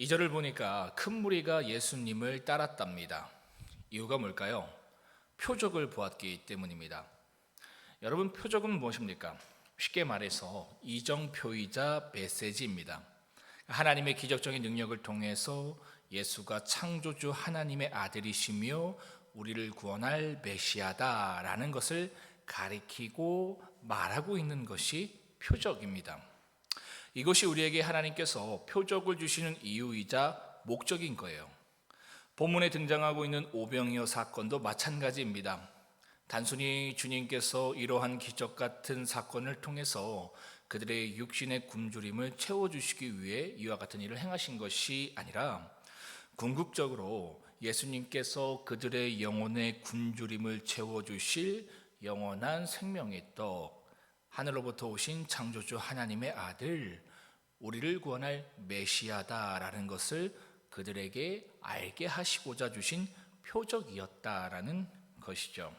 이절을 보니까 큰 무리가 예수님을 따랐답니다. 이유가 뭘까요? 표적을 보았기 때문입니다. 여러분 표적은 무엇입니까? 쉽게 말해서 이정표이자 메시지입니다. 하나님의 기적적인 능력을 통해서 예수가 창조주 하나님의 아들이시며 우리를 구원할 메시아다라는 것을 가리키고 말하고 있는 것이 표적입니다. 이것이 우리에게 하나님께서 표적을 주시는 이유이자 목적인 거예요. 본문에 등장하고 있는 오병이어 사건도 마찬가지입니다. 단순히 주님께서 이러한 기적 같은 사건을 통해서 그들의 육신의 굶주림을 채워주시기 위해 이와 같은 일을 행하신 것이 아니라 궁극적으로 예수님께서 그들의 영혼의 굶주림을 채워주실 영원한 생명의 떡, 하늘로부터 오신 창조주 하나님의 아들, 우리를 구원할 메시아다라는 것을 그들에게 알게 하시고자 주신 표적이었다라는 것이죠.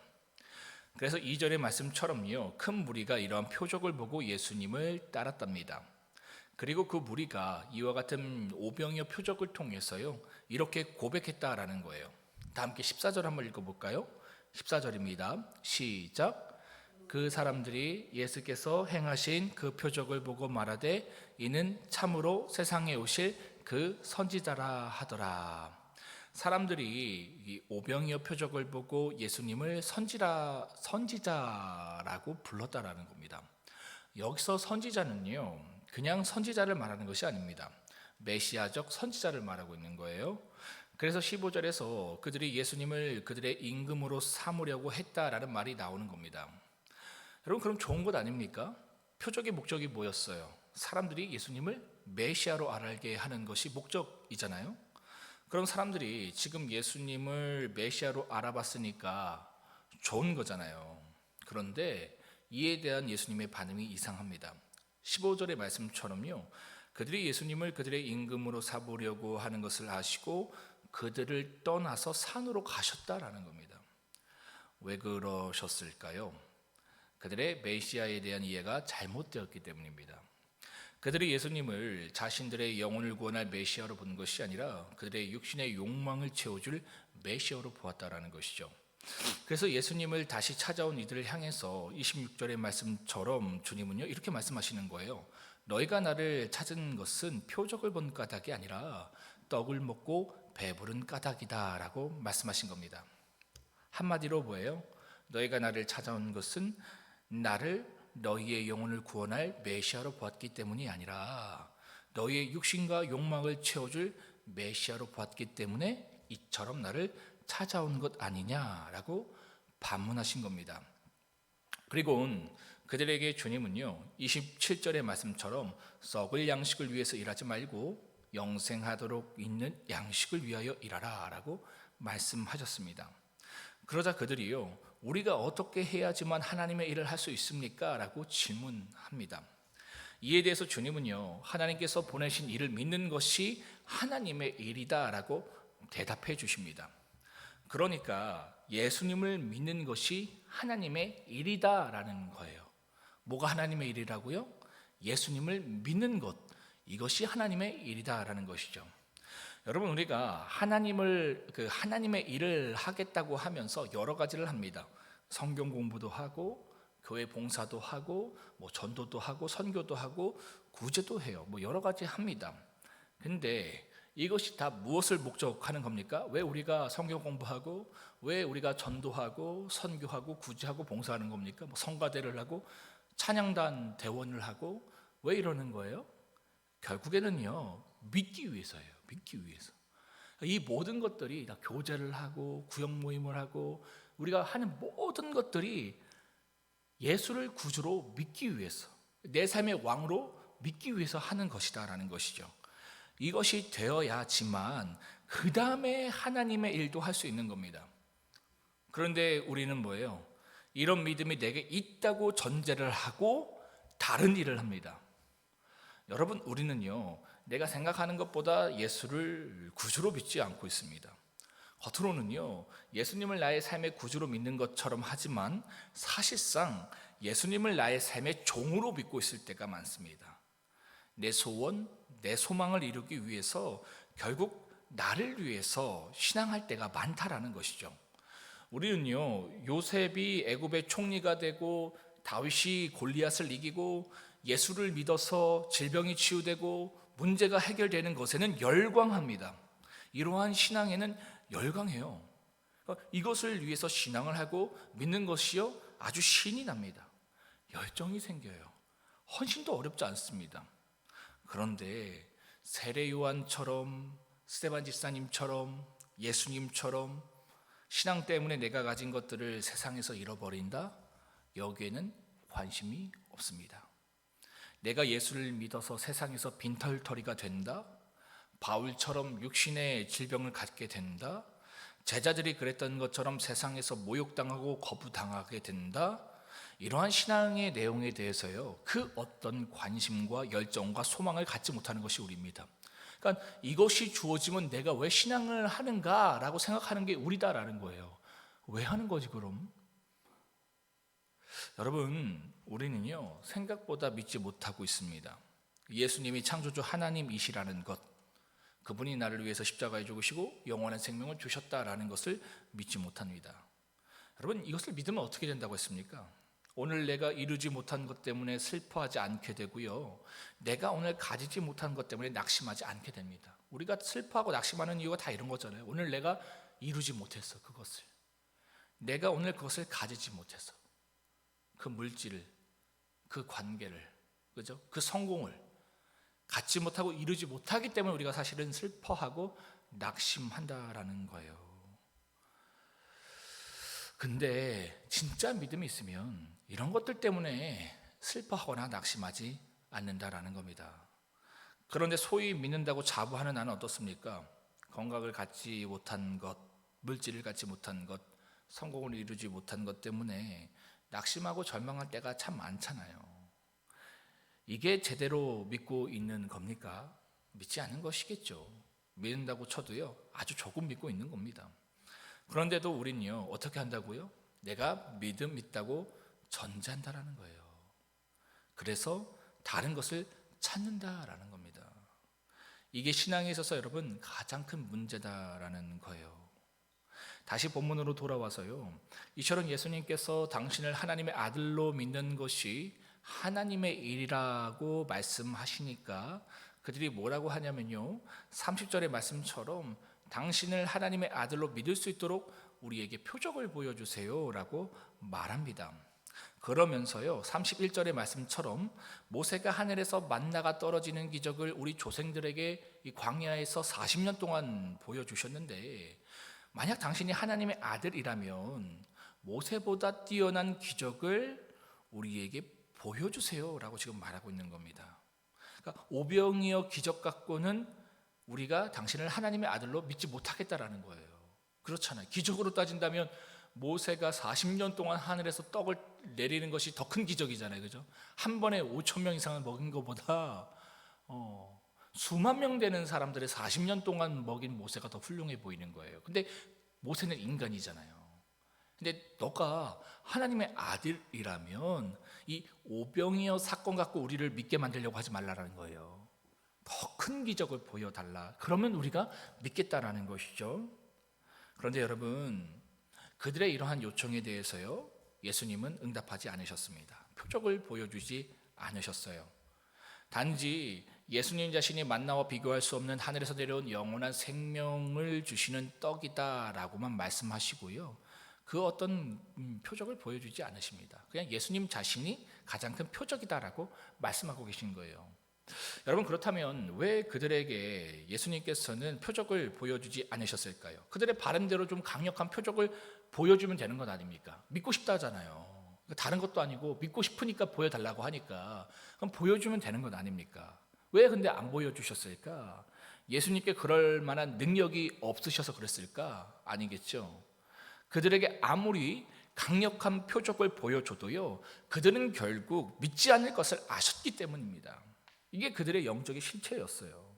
그래서 이절의 말씀처럼요, 큰 무리가 이러한 표적을 보고 예수님을 따랐답니다. 그리고 그 무리가 이와 같은 오병이어 표적을 통해서요, 이렇게 고백했다라는 거예요. 다 함께 14절 한번 읽어 볼까요? 14절입니다. 시작. 그 사람들이 예수께서 행하신 그 표적을 보고 말하되 이는 참으로 세상에 오실 그 선지자라 하더라. 사람들이 이 오병이어 표적을 보고 예수님을 선지라 선지자라고 불렀다라는 겁니다. 여기서 선지자는요, 그냥 선지자를 말하는 것이 아닙니다. 메시아적 선지자를 말하고 있는 거예요. 그래서 15절에서 그들이 예수님을 그들의 임금으로 삼으려고 했다라는 말이 나오는 겁니다. 여러분 그럼 좋은 것 아닙니까? 표적의 목적이 뭐였어요? 사람들이 예수님을 메시아로 알게 하는 것이 목적이잖아요. 그럼 사람들이 지금 예수님을 메시아로 알아봤으니까 좋은 거잖아요. 그런데 이에 대한 예수님의 반응이 이상합니다. 15절의 말씀처럼요. 그들이 예수님을 그들의 임금으로 삼으려고 하는 것을 아시고 그들을 떠나서 산으로 가셨다라는 겁니다. 왜 그러셨을까요? 그들의 메시아에 대한 이해가 잘못되었기 때문입니다. 그들이 예수님을 자신들의 영혼을 구원할 메시아로 본 것이 아니라 그들의 육신의 욕망을 채워줄 메시아로 보았다라는 것이죠. 그래서 예수님을 다시 찾아온 이들을 향해서 26절의 말씀처럼 주님은요 이렇게 말씀하시는 거예요. 너희가 나를 찾은 것은 표적을 본 까닭이 아니라 떡을 먹고 배부른 까닭이다라고 말씀하신 겁니다. 한마디로 뭐예요? 너희가 나를 찾아온 것은 나를 너희의 영혼을 구원할 메시아로 보았기 때문이 아니라 너희의 육신과 욕망을 채워줄 메시아로 보았기 때문에 이처럼 나를 찾아온 것 아니냐라고 반문하신 겁니다. 그리고 그들에게 주님은요 27절의 말씀처럼 썩을 양식을 위해서 일하지 말고 영생하도록 있는 양식을 위하여 일하라 라고 말씀하셨습니다. 그러자 그들이요 우리가 어떻게 해야지만 하나님의 일을 할 수 있습니까? 라고 질문합니다. 이에 대해서 주님은요, 하나님께서 보내신 일을 믿는 것이 하나님의 일이다 라고 대답해 주십니다. 그러니까 예수님을 믿는 것이 하나님의 일이다 라는 거예요. 뭐가 하나님의 일이라고요? 예수님을 믿는 것, 이것이 하나님의 일이다 라는 것이죠. 여러분 우리가 하나님을 그 하나님의 일을 하겠다고 하면서 여러 가지를 합니다. 성경 공부도 하고 교회 봉사도 하고 뭐 전도도 하고 선교도 하고 구제도 해요. 뭐 여러 가지 합니다. 근데 이것이 다 무엇을 목적하는 겁니까? 왜 우리가 성경 공부하고 왜 우리가 전도하고 선교하고 구제하고 봉사하는 겁니까? 뭐 성가대를 하고 찬양단 대원을 하고 왜 이러는 거예요? 결국에는요 믿기 위해서예요. 믿기 위해서. 이 모든 것들이 다 교제를 하고 구역 모임을 하고 우리가 하는 모든 것들이 예수를 구주로 믿기 위해서 내 삶의 왕으로 믿기 위해서 하는 것이다라는 것이죠. 이것이 되어야지만 그 다음에 하나님의 일도 할 수 있는 겁니다. 그런데 우리는 뭐예요? 이런 믿음이 내게 있다고 전제를 하고 다른 일을 합니다. 여러분, 우리는요, 내가 생각하는 것보다 예수를 구주로 믿지 않고 있습니다. 겉으로는요, 예수님을 나의 삶의 구주로 믿는 것처럼 하지만 사실상 예수님을 나의 삶의 종으로 믿고 있을 때가 많습니다. 내 소원, 내 소망을 이루기 위해서 결국 나를 위해서 신앙할 때가 많다라는 것이죠. 우리는요 요셉이 애굽의 총리가 되고 다윗이 골리앗을 이기고 예수를 믿어서 질병이 치유되고 문제가 해결되는 것에는 열광합니다. 이러한 신앙에는 열광해요. 그러니까 이것을 위해서 신앙을 하고 믿는 것이요 아주 신이 납니다. 열정이 생겨요. 헌신도 어렵지 않습니다. 그런데 세례 요한처럼 스테반 집사님처럼 예수님처럼 신앙 때문에 내가 가진 것들을 세상에서 잃어버린다? 여기에는 관심이 없습니다. 내가 예수를 믿어서 세상에서 빈털터리가 된다? 바울처럼 육신의 질병을 갖게 된다? 제자들이 그랬던 것처럼 세상에서 모욕당하고 거부당하게 된다? 이러한 신앙의 내용에 대해서요, 그 어떤 관심과 열정과 소망을 갖지 못하는 것이 우리입니다. 그러니까 이것이 주어지면 내가 왜 신앙을 하는가라고 생각하는 게 우리다라는 거예요. 왜 하는 거지 그럼? 여러분, 우리는요 생각보다 믿지 못하고 있습니다. 예수님이 창조주 하나님이시라는 것, 그분이 나를 위해서 십자가에 죽으시고 영원한 생명을 주셨다라는 것을 믿지 못합니다. 여러분, 이것을 믿으면 어떻게 된다고 했습니까? 오늘 내가 이루지 못한 것 때문에 슬퍼하지 않게 되고요. 내가 오늘 가지지 못한 것 때문에 낙심하지 않게 됩니다. 우리가 슬퍼하고 낙심하는 이유가 다 이런 거잖아요. 오늘 내가 이루지 못했어, 그것을. 내가 오늘 그것을 가지지 못해서. 그 물질을, 그 관계를, 그죠? 그 성공을 갖지 못하고 이루지 못하기 때문에 우리가 사실은 슬퍼하고 낙심한다라는 거예요. 근데 진짜 믿음이 있으면 이런 것들 때문에 슬퍼하거나 낙심하지 않는다라는 겁니다. 그런데 소위 믿는다고 자부하는 나는 어떻습니까? 건강을 갖지 못한 것, 물질을 갖지 못한 것, 성공을 이루지 못한 것 때문에 낙심하고 절망할 때가 참 많잖아요. 이게 제대로 믿고 있는 겁니까? 믿지 않는 것이겠죠. 믿는다고 쳐도요, 아주 조금 믿고 있는 겁니다. 그런데도 우리는요, 어떻게 한다고요? 내가 믿음 있다고 전제한다라는 거예요. 그래서 다른 것을 찾는다라는 겁니다. 이게 신앙에 있어서 여러분 가장 큰 문제다라는 거예요. 다시 본문으로 돌아와서요. 이처럼 예수님께서 당신을 하나님의 아들로 믿는 것이 하나님의 일이라고 말씀하시니까 그들이 뭐라고 하냐면요. 30절의 말씀처럼 당신을 하나님의 아들로 믿을 수 있도록 우리에게 표적을 보여주세요라고 말합니다. 그러면서요, 31절의 말씀처럼 모세가 하늘에서 만나가 떨어지는 기적을 우리 조생들에게 이 광야에서 40년 동안 보여주셨는데, 만약 당신이 하나님의 아들이라면 모세보다 뛰어난 기적을 우리에게 보여주세요라고 지금 말하고 있는 겁니다. 그러니까 오병이어 기적 갖고는 우리가 당신을 하나님의 아들로 믿지 못하겠다라는 거예요. 그렇잖아요. 기적으로 따진다면 모세가 40년 동안 하늘에서 떡을 내리는 것이 더 큰 기적이잖아요. 그죠? 한 번에 5천 명 이상을 먹인 것보다 어, 수만 명 되는 사람들의 40년 동안 먹인 모세가 더 훌륭해 보이는 거예요. 근데 모세는 인간이잖아요. 근데 너가 하나님의 아들이라면 이 오병이어 사건 갖고 우리를 믿게 만들려고 하지 말라라는 거예요. 더 큰 기적을 보여달라. 그러면 우리가 믿겠다라는 것이죠. 그런데 여러분, 그들의 이러한 요청에 대해서요, 예수님은 응답하지 않으셨습니다. 표적을 보여주지 않으셨어요. 단지 예수님 자신이 만나와 비교할 수 없는 하늘에서 내려온 영원한 생명을 주시는 떡이다라고만 말씀하시고요. 그 어떤 음, 표적을 보여주지 않으십니다. 그냥 예수님 자신이 가장 큰 표적이다라고 말씀하고 계신 거예요. 여러분 그렇다면 왜 그들에게 예수님께서는 표적을 보여주지 않으셨을까요? 그들의 바람대로 좀 강력한 표적을 보여주면 되는 것 아닙니까? 믿고 싶다잖아요. 다른 것도 아니고 믿고 싶으니까 보여달라고 하니까 그럼 보여주면 되는 것 아닙니까? 왜 근데 안 보여주셨을까? 예수님께 그럴 만한 능력이 없으셔서 그랬을까? 아니겠죠. 그들에게 아무리 강력한 표적을 보여줘도요, 그들은 결국 믿지 않을 것을 아셨기 때문입니다. 이게 그들의 영적인 실체였어요.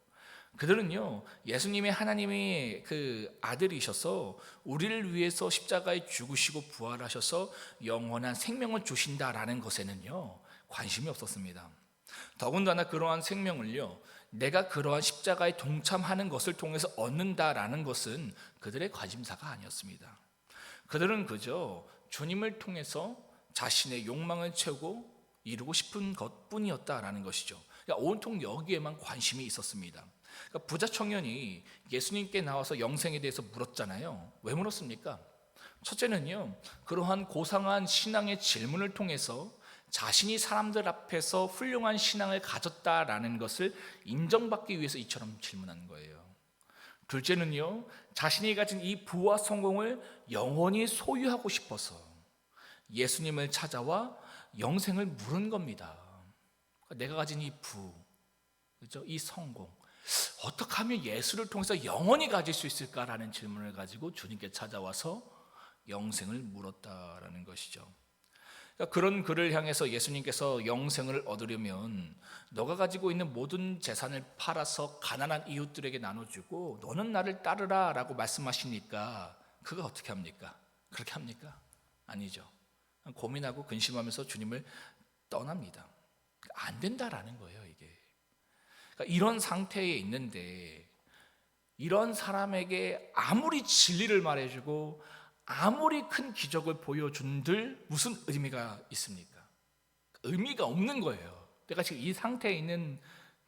그들은요, 예수님이 하나님의 그 아들이셔서 우리를 위해서 십자가에 죽으시고 부활하셔서 영원한 생명을 주신다라는 것에는요, 관심이 없었습니다. 더군다나 그러한 생명을요, 내가 그러한 십자가에 동참하는 것을 통해서 얻는다라는 것은 그들의 관심사가 아니었습니다. 그들은 그저 주님을 통해서 자신의 욕망을 채우고 이루고 싶은 것 뿐이었다라는 것이죠. 그러니까 온통 여기에만 관심이 있었습니다. 그러니까 부자 청년이 예수님께 나와서 영생에 대해서 물었잖아요. 왜 물었습니까? 첫째는요, 그러한 고상한 신앙의 질문을 통해서 자신이 사람들 앞에서 훌륭한 신앙을 가졌다라는 것을 인정받기 위해서 이처럼 질문한 거예요. 둘째는요, 자신이 가진 이 부와 성공을 영원히 소유하고 싶어서 예수님을 찾아와 영생을 물은 겁니다. 내가 가진 이 부, 그죠? 이 성공, 어떻게 하면 예수를 통해서 영원히 가질 수 있을까라는 질문을 가지고 주님께 찾아와서 영생을 물었다라는 것이죠. 그러니까 그런 그를 향해서 예수님께서 영생을 얻으려면 너가 가지고 있는 모든 재산을 팔아서 가난한 이웃들에게 나눠주고 너는 나를 따르라 라고 말씀하시니까 그가 어떻게 합니까? 그렇게 합니까? 아니죠. 고민하고 근심하면서 주님을 떠납니다. 안 된다라는 거예요, 이게. 그러니까 이런 상태에 있는데 이런 사람에게 아무리 진리를 말해주고 아무리 큰 기적을 보여준들 무슨 의미가 있습니까? 의미가 없는 거예요. 내가 지금 이 상태에 있는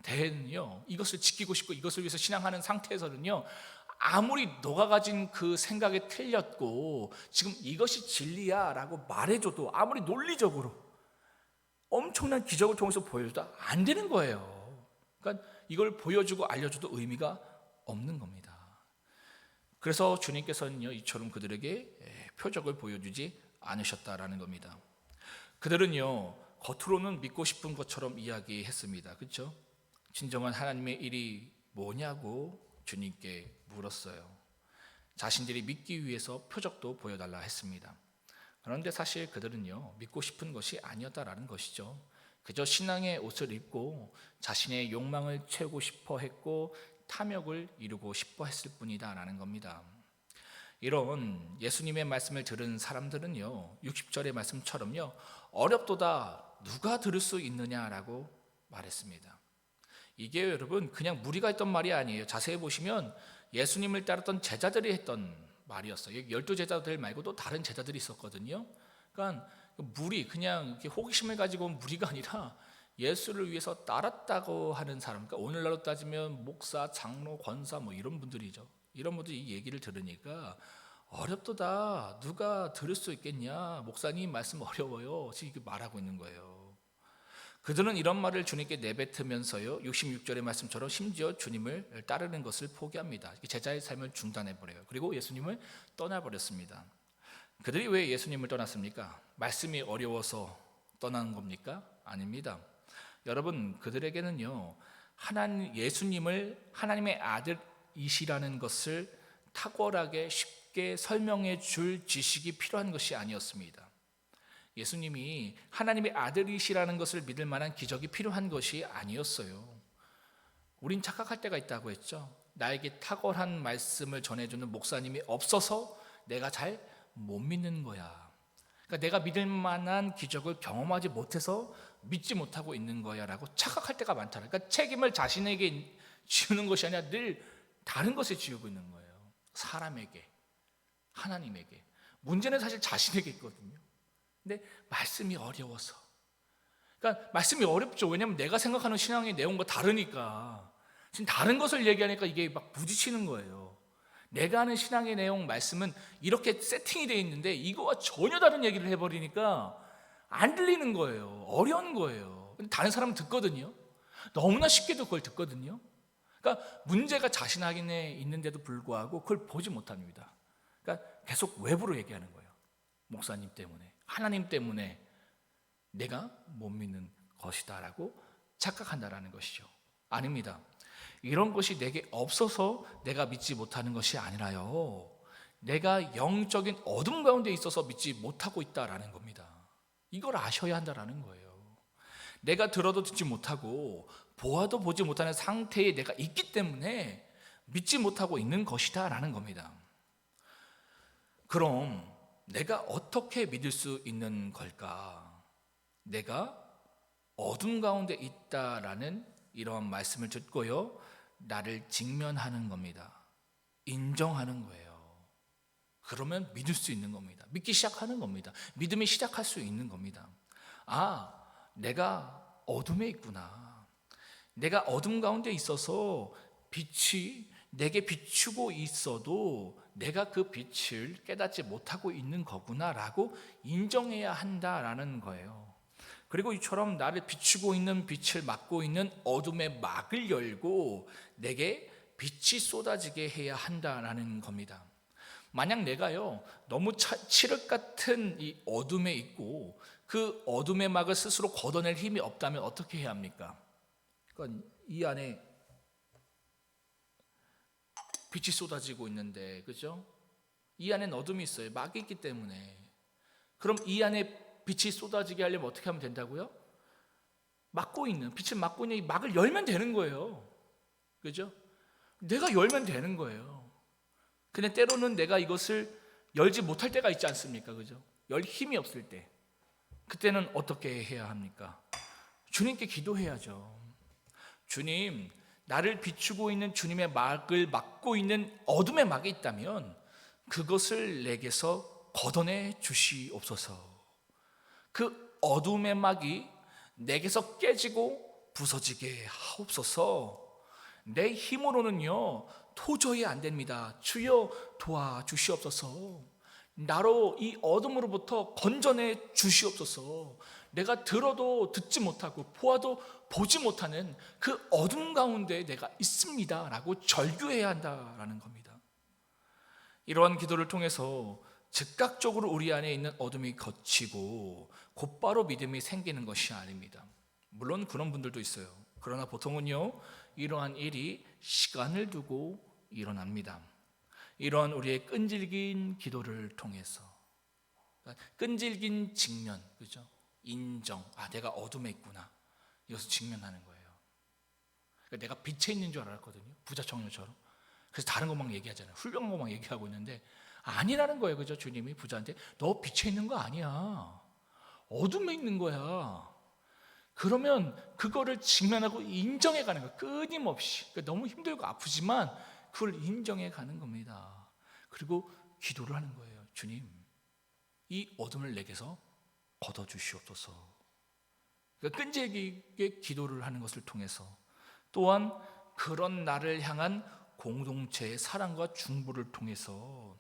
대는요, 이것을 지키고 싶고 이것을 위해서 신앙하는 상태에서는요, 아무리 너가 가진 그 생각이 틀렸고 지금 이것이 진리야라고 말해줘도 아무리 논리적으로 엄청난 기적을 통해서 보여줘도 안 되는 거예요. 그러니까 이걸 보여주고 알려줘도 의미가 없는 겁니다. 그래서 주님께서는요 이처럼 그들에게 표적을 보여주지 않으셨다라는 겁니다. 그들은요 겉으로는 믿고 싶은 것처럼 이야기했습니다. 그렇죠? 진정한 하나님의 일이 뭐냐고 주님께 물었어요. 자신들이 믿기 위해서 표적도 보여달라 했습니다. 그런데 사실 그들은요 믿고 싶은 것이 아니었다라는 것이죠. 그저 신앙의 옷을 입고 자신의 욕망을 채우고 싶어 했고 탐욕을 이루고 싶어 했을 뿐이다라는 겁니다. 이런 예수님의 말씀을 들은 사람들은요, 60절의 말씀처럼요, 어렵도다 누가 들을 수 있느냐라고 말했습니다. 이게 여러분 그냥 무리가 했던 말이 아니에요. 자세히 보시면 예수님을 따랐던 제자들이 했던 말이었어요. 열두 제자들 말고도 다른 제자들이 있었거든요. 그러니까 무리 그냥 호기심을 가지고 온 무리가 아니라 예수를 위해서 따랐다고 하는 사람, 그러니까 오늘날로 따지면 목사, 장로, 권사 뭐 이런 분들이죠. 이런 분들이 이 얘기를 들으니까 어렵도다. 누가 들을 수 있겠냐? 목사님 말씀 어려워요. 이렇게 말하고 있는 거예요. 그들은 이런 말을 주님께 내뱉으면서요. 66절의 말씀처럼 심지어 주님을 따르는 것을 포기합니다. 제자의 삶을 중단해 버려요. 그리고 예수님을 떠나 버렸습니다. 그들이 왜 예수님을 떠났습니까? 말씀이 어려워서 떠난 겁니까? 아닙니다. 여러분 그들에게는요 하나님 예수님을 하나님의 아들이시라는 것을 탁월하게 쉽게 설명해 줄 지식이 필요한 것이 아니었습니다. 예수님이 하나님의 아들이시라는 것을 믿을 만한 기적이 필요한 것이 아니었어요. 우린 착각할 때가 있다고 했죠. 나에게 탁월한 말씀을 전해주는 목사님이 없어서 내가 잘 못 믿는 거야. 그러니까 내가 믿을 만한 기적을 경험하지 못해서 믿지 못하고 있는 거야라고 착각할 때가 많잖아요. 그러니까 책임을 자신에게 지우는 것이 아니라 늘 다른 것에 지우고 있는 거예요. 사람에게, 하나님에게. 문제는 사실 자신에게 있거든요. 근데 말씀이 어려워서. 그러니까 말씀이 어렵죠. 왜냐하면 내가 생각하는 신앙의 내용과 다르니까. 지금 다른 것을 얘기하니까 이게 막 부딪히는 거예요. 내가 하는 신앙의 내용 말씀은 이렇게 세팅이 되어 있는데 이거와 전혀 다른 얘기를 해버리니까 안 들리는 거예요. 어려운 거예요. 다른 사람은 듣거든요. 너무나 쉽게도 그걸 듣거든요. 그러니까 문제가 자신 확인에 있는데도 불구하고 그걸 보지 못합니다. 그러니까 계속 외부로 얘기하는 거예요. 목사님 때문에, 하나님 때문에 내가 못 믿는 것이다라고 착각한다라는 것이죠. 아닙니다. 이런 것이 내게 없어서 내가 믿지 못하는 것이 아니라요. 내가 영적인 어둠 가운데 있어서 믿지 못하고 있다라는 겁니다. 이걸 아셔야 한다라는 거예요. 내가 들어도 듣지 못하고 보아도 보지 못하는 상태에 내가 있기 때문에 믿지 못하고 있는 것이다라는 겁니다. 그럼 내가 어떻게 믿을 수 있는 걸까? 내가 어둠 가운데 있다라는 이런 말씀을 듣고요. 나를 직면하는 겁니다. 인정하는 거예요. 그러면 믿을 수 있는 겁니다. 믿기 시작하는 겁니다. 믿음이 시작할 수 있는 겁니다. 아, 내가 어둠에 있구나. 내가 어둠 가운데 있어서 빛이 내게 비추고 있어도 내가 그 빛을 깨닫지 못하고 있는 거구나라고 인정해야 한다라는 거예요. 그리고 이처럼 나를 비추고 있는 빛을 막고 있는 어둠의 막을 열고 내게 빛이 쏟아지게 해야 한다라는 겁니다. 만약 내가요 너무 차, 칠흑 같은 이 어둠에 있고 그 어둠의 막을 스스로 걷어낼 힘이 없다면 어떻게 해야 합니까? 그러니까 이 안에 빛이 쏟아지고 있는데 그죠? 이 안엔 어둠이 있어요. 막이 있기 때문에. 그럼 이 안에 빛이 쏟아지게 하려면 어떻게 하면 된다고요? 막고 있는 빛을 막고 있는 이 막을 열면 되는 거예요. 그죠? 내가 열면 되는 거예요. 근데 때로는 내가 이것을 열지 못할 때가 있지 않습니까? 그죠? 열 힘이 없을 때. 그때는 어떻게 해야 합니까? 주님께 기도해야죠. 주님, 나를 비추고 있는 주님의 막을 막고 있는 어둠의 막이 있다면 그것을 내게서 걷어내 주시옵소서. 그 어둠의 막이 내게서 깨지고 부서지게 하옵소서. 내 힘으로는요 도저히 안 됩니다. 주여 도와 주시옵소서. 나로 이 어둠으로부터 건져내 주시옵소서. 내가 들어도 듣지 못하고 보아도 보지 못하는 그 어둠 가운데 내가 있습니다라고 절규해야 한다라는 겁니다. 이러한 기도를 통해서 즉각적으로 우리 안에 있는 어둠이 걷히고 곧바로 믿음이 생기는 것이 아닙니다. 물론 그런 분들도 있어요. 그러나 보통은요, 이러한 일이 시간을 두고 일어납니다. 이러한 우리의 끈질긴 기도를 통해서 그러니까 끈질긴 직면, 그죠? 인정, 아 내가 어둠에 있구나. 이것을 직면하는 거예요. 그러니까 내가 빛에 있는 줄 알았거든요. 부자 청년처럼. 그래서 다른 것만 얘기하잖아요. 훌륭한 것만 얘기하고 있는데 아니라는 거예요. 그죠? 주님이 부자한테 너 빛에 있는 거 아니야. 어둠에 있는 거야. 그러면 그거를 직면하고 인정해 가는 거예요. 끊임없이. 그러니까 너무 힘들고 아프지만 그걸 인정해 가는 겁니다. 그리고 기도를 하는 거예요. 주님, 이 어둠을 내게서 걷어 주시옵소서. 그러니까 끈질기게 기도를 하는 것을 통해서 또한 그런 나를 향한 공동체의 사랑과 중보를 통해서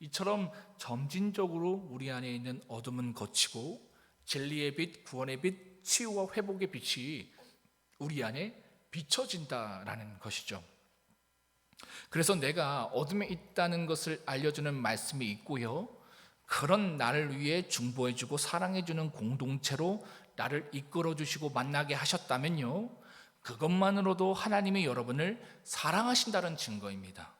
이처럼 점진적으로 우리 안에 있는 어둠은 거치고 진리의 빛, 구원의 빛, 치유와 회복의 빛이 우리 안에 비춰진다라는 것이죠. 그래서 내가 어둠에 있다는 것을 알려주는 말씀이 있고요. 그런 나를 위해 중보해주고 사랑해주는 공동체로 나를 이끌어주시고 만나게 하셨다면요. 그것만으로도 하나님이 여러분을 사랑하신다는 증거입니다.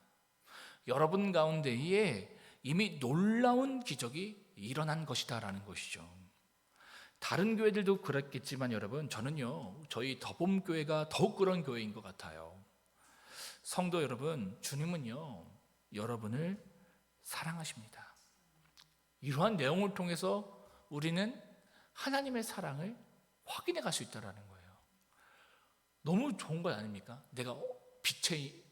여러분 가운데에 이미 놀라운 기적이 일어난 것이다라는 것이죠. 다른 교회들도 그랬겠지만 여러분, 저는요, 저희 더봄교회가 더욱 그런 교회인 것 같아요. 성도 여러분, 주님은요, 여러분을 사랑하십니다. 이러한 내용을 통해서 우리는 하나님의 사랑을 확인해 갈 수 있다는 거예요. 너무 좋은 거 아닙니까? 내가 빛의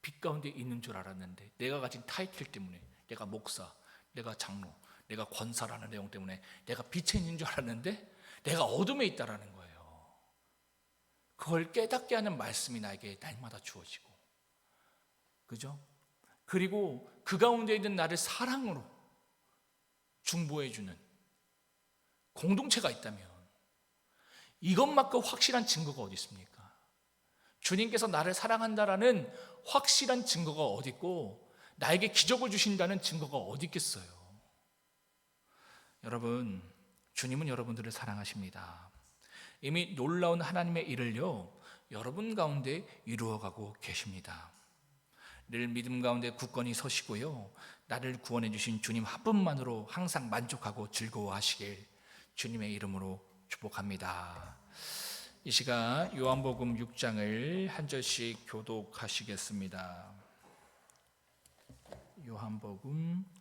빛 가운데 있는 줄 알았는데 내가 가진 타이틀 때문에 내가 목사, 내가 장로, 내가 권사라는 내용 때문에 내가 빛에 있는 줄 알았는데 내가 어둠에 있다라는 거예요. 그걸 깨닫게 하는 말씀이 나에게 날마다 주어지고 그죠? 그리고 그 가운데 있는 나를 사랑으로 중보해 주는 공동체가 있다면 이것만큼 확실한 증거가 어디 있습니까? 주님께서 나를 사랑한다라는 확실한 증거가 어디 있고 나에게 기적을 주신다는 증거가 어디 있겠어요? 여러분, 주님은 여러분들을 사랑하십니다. 이미 놀라운 하나님의 일을요, 여러분 가운데 이루어가고 계십니다. 늘 믿음 가운데 굳건히 서시고요, 나를 구원해 주신 주님 한 분만으로 항상 만족하고 즐거워하시길 주님의 이름으로 축복합니다. 이 시간 요한복음 6장을 한 절씩 교독하시겠습니다. 요한복음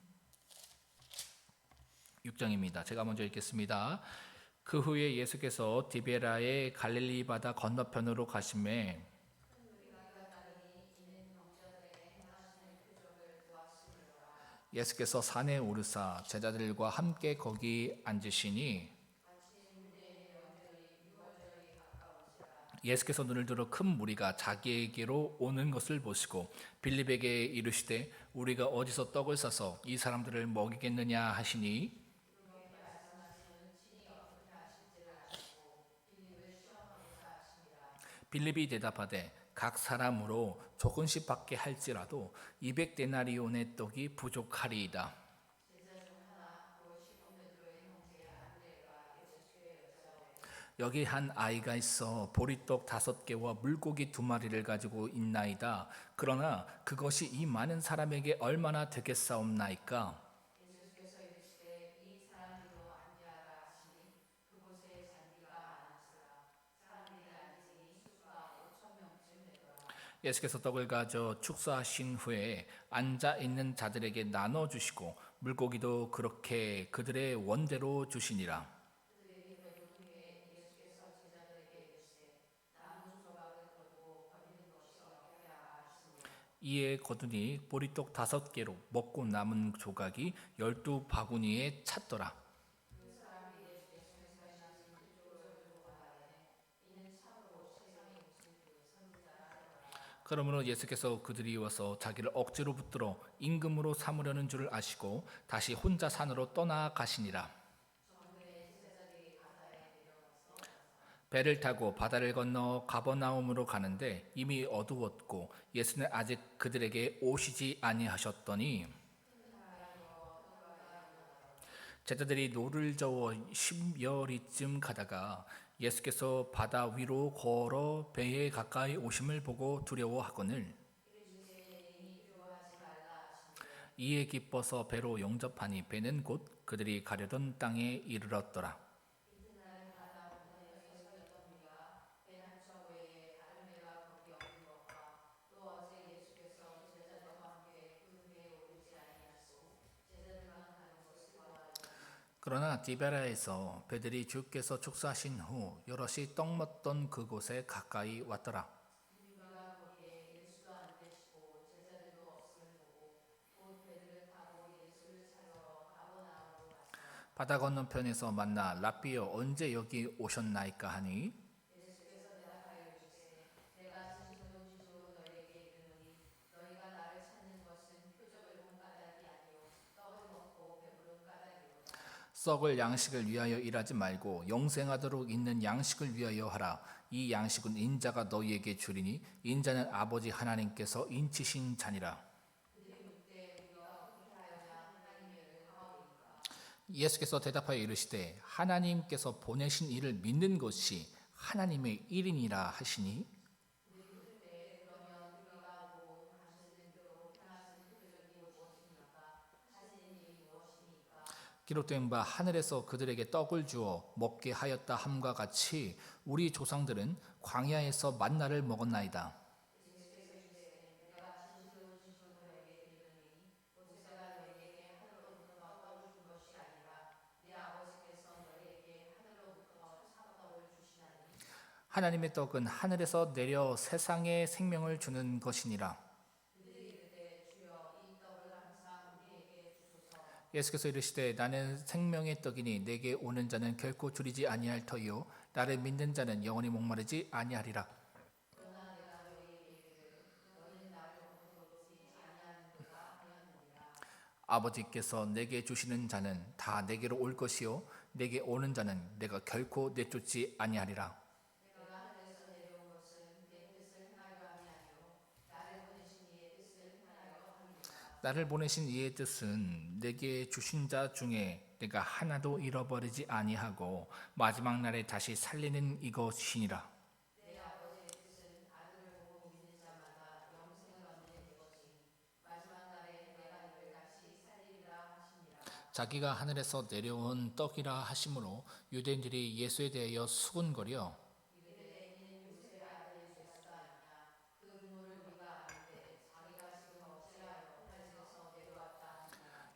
6장입니다. 제가 먼저 읽겠습니다. 그 후에 예수께서 디베라의 갈릴리 바다 건너편으로 가심에 예수께서 산에 오르사 제자들과 함께 거기 앉으시니 예수께서 눈을 들어 큰 무리가 자기에게로 오는 것을 보시고 빌립에게 이르시되 우리가 어디서 떡을 싸서 이 사람들을 먹이겠느냐 하시니 빌립이 대답하되 각 사람으로 조금씩밖에 할지라도 200데나리온의 떡이 부족하리이다. 여기 한 아이가 있어 보리떡 다섯 개와 물고기 두 마리를 가지고 있나이다. 그러나 그것이 이 많은 사람에게 얼마나 되겠사옵나이까? 예수께서 떡을 가져 축사하신 후에 앉아 있는 자들에게 나눠 주시고 물고기도 그렇게 그들의 원대로 주시니라. 이에 거두니 보리떡 다섯 개로 먹고 남은 조각이 열두 바구니에 찼더라. 그러므로 예수께서 그들이 와서 자기를 억지로 붙들어 임금으로 삼으려는 줄을 아시고 다시 혼자 산으로 떠나 가시니라. 배를 타고 바다를 건너 가버나움으로 가는데 이미 어두웠고 예수는 아직 그들에게 오시지 아니하셨더니 제자들이 노를 저어 십여리쯤 가다가 예수께서 바다 위로 걸어 배에 가까이 오심을 보고 두려워하거늘 이에 기뻐서 배로 영접하니 배는 곧 그들이 가려던 땅에 이르렀더라. 그러나 디베라에서 배들이 주께서 축사하신 후 여럿이 떡 먹던 그곳에 가까이 왔더라. 바다 건너편에서 만나 라비어 언제 여기 오셨나이까 하니 썩을 양식을 위하여 일하지 말고 영생하도록 있는 양식을 위하여 하라. 이 양식은 인자가 너희에게 주리니 인자는 아버지 하나님께서 인치신 자니라. 예수께서 대답하여 이르시되 하나님께서 보내신 이를 믿는 것이 하나님의 일이니라 하시니 기록된 바 하늘에서 그들에게 떡을 주어 먹게 하였다 함과 같이 우리 조상들은 광야에서 만나를 먹었나이다. 하나님의 떡은 하늘에서 내려 세상에 생명을 주는 것이니라. 예수께서 이르시되 나는 생명의 떡이니 내게 오는 자는 결코 줄이지 아니할 터이요 나를 믿는 자는 영원히 목마르지 아니하리라. 아버지께서 내게 주시는 자는 다 내게로 올 것이요 내게 오는 자는 내가 결코 내쫓지 아니하리라. 나를 보내신 이의 뜻은 내게 주신 자 중에 내가 하나도 잃어버리지 아니하고 마지막 날에 다시 살리는 이것이니라. 자기가 하늘에서 내려온 떡이라 하심으로 유대인들이 예수에 대하여 수군거려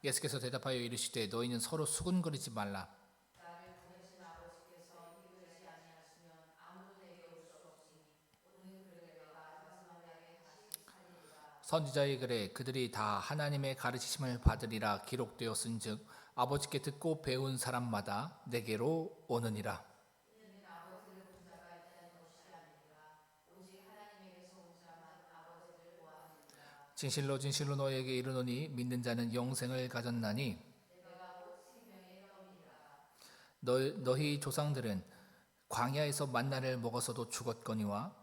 예수께서 대답하여 이르시되 너희는 서로 수군거리지 말라. 선지자의 글에 그들이 다 하나님의 가르치심을 받으리라 기록되었은즉 아버지께 듣고 배운 사람마다 내게로 오느니라. 진실로 진실로 너에게 이르노니 믿는 자는 영생을 가졌나니 너, 너희 조상들은 광야에서 만나를 먹어서도 죽었거니와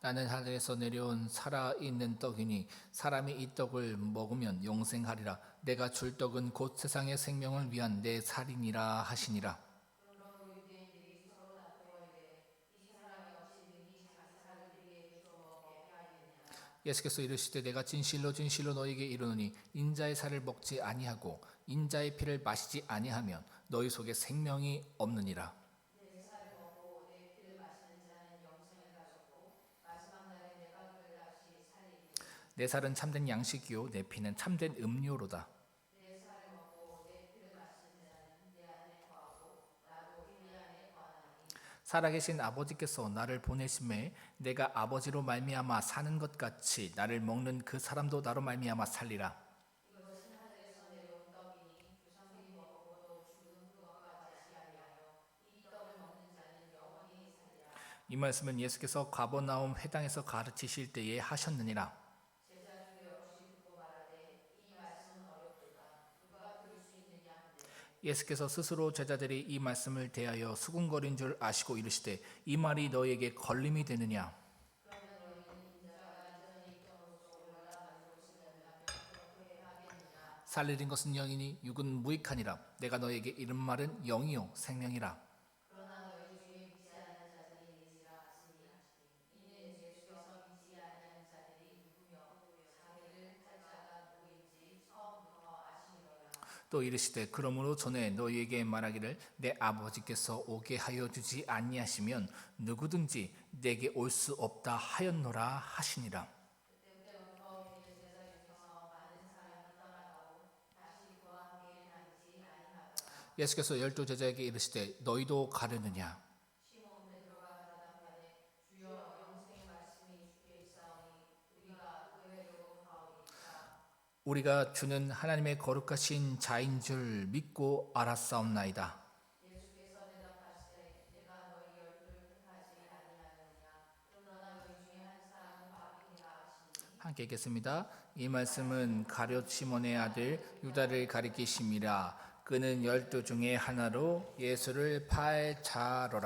나는 하늘에서 내려온 살아있는 떡이니 사람이 이 떡을 먹으면 영생하리라. 내가 줄 떡은 곧 세상의 생명을 위한 내 살이니라 하시니라 예수께서 이르시되 내가 진실로 진실로 너에게 이르노니 인자의 살을 먹지 아니하고 인자의 피를 마시지 아니하면 너희 속에 생명이 없느니라. 내 살은 참된 양식이요 내 피는 참된 음료로다 살아계신 아버지께서 나를 보내심에 내가 아버지로 말미암아 사는 것 같이 나를 먹는 그 사람도 나로 말미암아 살리라. 이 말씀은 예수께서 가버나움 회당에서 가르치실 때에 하셨느니라. 예수께서 스스로 제자들이 이 말씀을 대하여 수군거린 줄 아시고 이르시되 이 말이 너에게 걸림이 되느냐? 살리는 것은 영이니 육은 무익하니라. 내가 너에게 이른 말은 영이요 생명이라 또 이르시되 그러므로 전에 너희에게 말하기를 내 아버지께서 오게 하여 주지 아니하시면 누구든지 내게 올 수 없다 하였노라 하시니라. 예수께서 열두 제자에게 이르시되 너희도 가려느냐 우리가 주는 하나님의 거룩하신 자인 줄 믿고 알았사옵나이다. 함께 읽겠습니다. 이 말씀은 가룟 시몬의 아들 유다를 가리키심이라 그는 열두 중에 하나로 예수를 팔 자로라.